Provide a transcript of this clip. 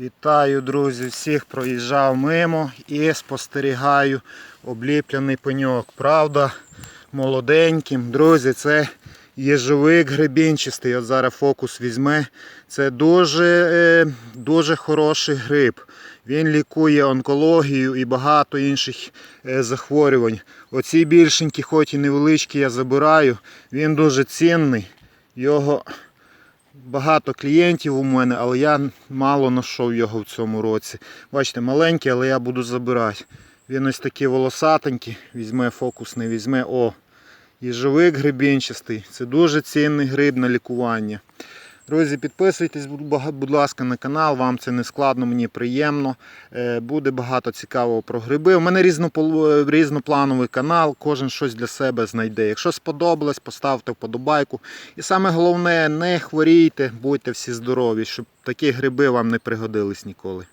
Вітаю, друзі! Всіх проїжджав мимо і спостерігаю обліплений пеньок. Правда, молоденьким. Друзі, це єжовик грибінчастий. От зараз фокус візьме. Це дуже, е, дуже хороший гриб. Він лікує онкологію і багато інших е, захворювань. Оці більшенькі, хоч і невеличкі, я забираю. Він дуже цінний. Його багато клієнтів у мене, але я мало знайшов його в цьому році. Бачите, маленький, але я буду забирати. Він ось такий волосатенький, візьме фокус, не візьме. О, їжовик грибінчастий. Це дуже цінний гриб на лікування. Друзі, підписуйтесь, будь ласка, на канал. Вам це не складно, мені приємно. Е, Буде багато цікавого про гриби. У мене е, різноплановий канал, кожен щось для себе знайде. Якщо сподобалось, поставте вподобайку. І саме головне, не хворійте, будьте всі здорові, щоб такі гриби вам не пригодились ніколи.